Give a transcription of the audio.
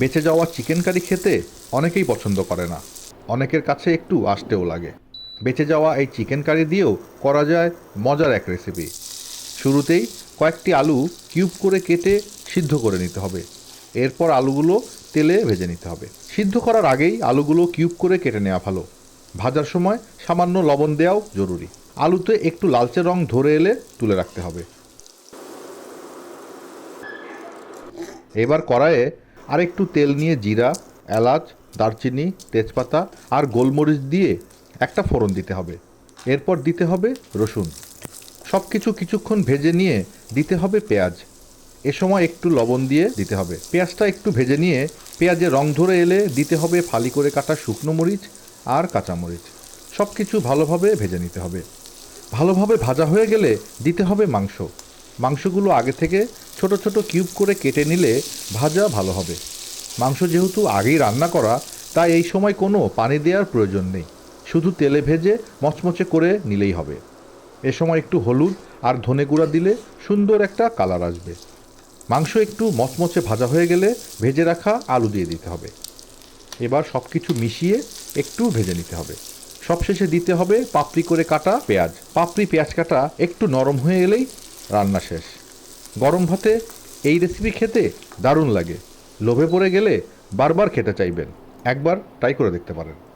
বেঁচে যাওয়া chicken curry খেতে অনেকেই পছন্দ করে না। অনেকের কাছে একটু আসতেও লাগে। বেঁচে যাওয়া এই চিকেন কারি দিয়েও করা যায় মজার এক রেসিপি শুরুতেই কয়েকটি আলু কিউব করে কেটে সিদ্ধ করে নিতে হবে। এরপর আলুগুলো তেলে ভেজে নিতে হবে। সিদ্ধ করার আগেই আলুগুলো কিউব করে কেটে নেওয়া ভালো। ভাজার সময় সামান্য লবণ দেওয়াও জরুরি। আলুতে একটু লালচে রং ধরে এলে তুলে রাখতে হবে। এবার কড়াইয়ে আরেকটু তেল নিয়ে জিরা, এলাচ, দারচিনি, তেজপাতা আর গোলমরিচ দিয়ে একটা ফোড়ন দিতে হবে। এরপর দিতে হবে রসুন। সব কিছু কিছুক্ষণ ভেজে নিয়ে দিতে হবে পেঁয়াজ। এ সময় একটু লবণ দিয়ে দিতে হবে। পেঁয়াজটা একটু ভেজে নিয়ে পেঁয়াজের রং ধরে এলে দিতে হবে ফালি করে কাটা শুকনো মরিচ আর কাঁচামরিচ সব কিছু ভালোভাবে ভেজে নিতে হবে। ভালোভাবে ভাজা হয়ে গেলে দিতে হবে মাংস। মাংসগুলো আগে থেকে ছোট ছোট কিউব করে কেটে নিলে ভাজা ভালো হবে। মাংস যেহেতু আগেই রান্না করা, তাই এই সময় কোনো পানি দেওয়ার প্রয়োজন নেই। শুধু তেলে ভেজে মচমচে করে নিলেই হবে। এ সময় একটু হলুদ আর ধনে গুঁড়া দিলে সুন্দর একটা কালার আসবে। মাংস একটু মচমচে ভাজা হয়ে গেলে ভেজে রাখা আলু দিয়ে দিতে হবে। এবার সব কিছু মিশিয়ে একটু ভেজে নিতে হবে। সবশেষে দিতে হবে পাপড়ি করে কাটা পেঁয়াজ। পাপড়ি পেঁয়াজ কাটা একটু নরম হয়ে এলেই রান্না শেষ। গরম ভাতে এই রেসিপি খেতে দারুণ লাগে। লোভে পড়ে গেলে বারবার খেতে চাইবেন। একবার ট্রাই করে দেখতে পারেন।